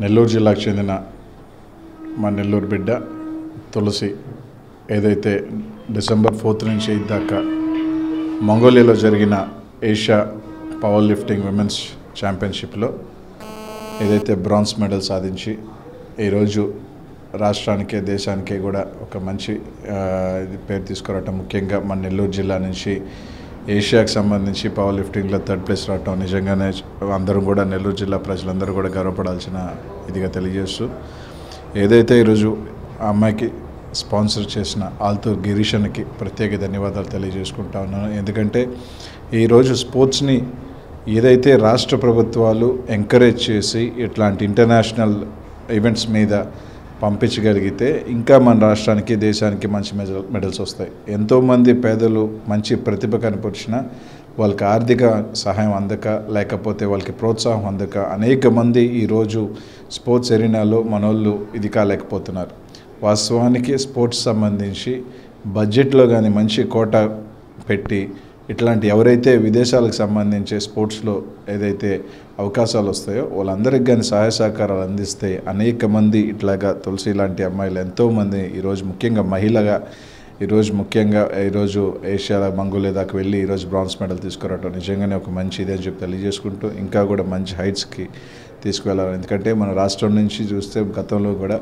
నెల్లూరు జిల్లాకు చెందిన మా నెల్లూరు బిడ్డ తులసి ఏదైతే డిసెంబర్ ఫోర్త్ నుంచి ఎయిత్ దాకా మంగోలియాలో జరిగిన ఏషియా పవర్ లిఫ్టింగ్ విమెన్స్ ఛాంపియన్షిప్లో ఏదైతే బ్రాంజ్ మెడల్ సాధించి ఈరోజు రాష్ట్రానికే దేశానికే కూడా ఒక మంచి ఇది పేరు తీసుకురావటం ముఖ్యంగా మన నెల్లూరు జిల్లా నుంచి ఏషియాకి సంబంధించి పవర్ లిఫ్టింగ్లో థర్డ్ ప్లేస్ రావటం నిజంగానే అందరం కూడా నెల్లూరు జిల్లా ప్రజలందరూ కూడా గర్వపడాల్సిన ఇదిగా తెలియజేస్తూ ఏదైతే ఈరోజు ఆ అమ్మాయికి స్పాన్సర్ చేసిన ఆల్తూర్ గిరీషన్కి ప్రత్యేక ధన్యవాదాలు తెలియజేసుకుంటా ఉన్నాను. ఎందుకంటే ఈరోజు స్పోర్ట్స్ని ఏదైతే రాష్ట్ర ప్రభుత్వాలు ఎంకరేజ్ చేసి ఇట్లాంటి ఇంటర్నేషనల్ ఈవెంట్స్ మీద పంపించగలిగితే ఇంకా మన రాష్ట్రానికి దేశానికి మంచి మెడల్ మెడల్స్ వస్తాయి. ఎంతోమంది పేదలు మంచి ప్రతిభ కనిపించిన వాళ్ళకి ఆర్థిక సహాయం అందక లేకపోతే వాళ్ళకి ప్రోత్సాహం అందక అనేక మంది ఈరోజు స్పోర్ట్స్ ఎరీనాలో మనోళ్ళు ఇది కాలేకపోతున్నారు. వాస్తవానికి స్పోర్ట్స్ సంబంధించి బడ్జెట్లో కానీ మంచి కోట పెట్టి ఇట్లాంటి ఎవరైతే విదేశాలకు సంబంధించి స్పోర్ట్స్లో ఏదైతే అవకాశాలు వస్తాయో వాళ్ళందరికీ కానీ సహాయ సహకారాలు అందిస్తే అనేక మంది ఇట్లాగా తులసి లాంటి అమ్మాయిలు ఎంతోమంది ఈరోజు ముఖ్యంగా మహిళగా ఈరోజు ముఖ్యంగా ఈరోజు ఏషియా మంగోలియా దాకా వెళ్ళి ఈరోజు బ్రాంజ్ మెడల్ తీసుకురావడం నిజంగానే ఒక మంచి ఇది అని చెప్పి తెలియజేసుకుంటూ ఇంకా కూడా మంచి హైట్స్కి తీసుకువెళ్ళాలి. ఎందుకంటే మన రాష్ట్రం నుంచి చూస్తే గతంలో కూడా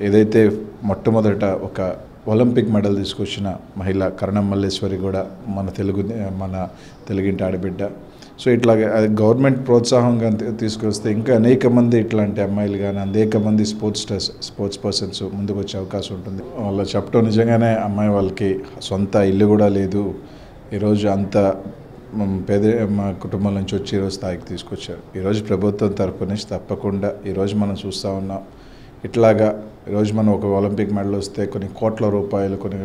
ఏదైతే మొట్టమొదట ఒక ఒలింపిక్ మెడల్ తీసుకొచ్చిన మహిళ కరణం మల్లేశ్వరి కూడా మన తెలుగు మన తెలుగింటి ఆడబిడ్డ. సో ఇట్లాగే అది గవర్నమెంట్ ప్రోత్సాహంగా తీసుకొస్తే ఇంకా అనేక మంది ఇట్లాంటి అమ్మాయిలు కానీ అనేక మంది స్పోర్ట్స్ స్పోర్ట్స్ పర్సన్స్ ముందుకు వచ్చే అవకాశం ఉంటుంది. వాళ్ళు చెప్పడం నిజంగానే అమ్మాయి వాళ్ళకి సొంత ఇల్లు కూడా లేదు. ఈరోజు అంత పేద మా కుటుంబం నుంచి వచ్చి ఈరోజు స్థాయికి తీసుకొచ్చారు. ఈరోజు ప్రభుత్వం తరపు నుంచి తప్పకుండా ఈరోజు మనం చూస్తూ ఉన్నాం. ఇట్లాగా ఈరోజు మనం ఒక ఒలింపిక్ మెడల్ వస్తే కొన్ని కోట్ల రూపాయలు కొన్ని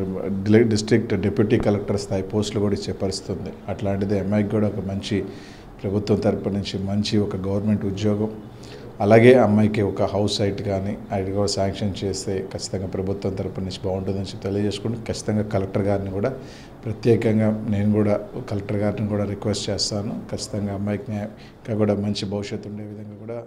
డిస్ట్రిక్ట్ డిప్యూటీ కలెక్టర్ స్థాయి పోస్టులు కూడా ఇచ్చే పరిస్థితి ఉంది అట్లాంటిది అమ్మాయికి కూడా ఒక మంచి ప్రభుత్వం తరపు నుంచి మంచి ఒక గవర్నమెంట్ ఉద్యోగం. అలాగే అమ్మాయికి ఒక హౌస్ సైట్ కానీ అది కూడా శాంక్షన్ చేస్తే ఖచ్చితంగా ప్రభుత్వం తరపు నుంచి బాగుంటుందని చెప్పి తెలియజేసుకుంటూ ఖచ్చితంగా కలెక్టర్ గారిని కూడా ప్రత్యేకంగా నేను కూడా కలెక్టర్ గారిని కూడా రిక్వెస్ట్ చేస్తాను. ఖచ్చితంగా అమ్మాయికి ఇంకా కూడా మంచి భవిష్యత్తు ఉండే విధంగా కూడా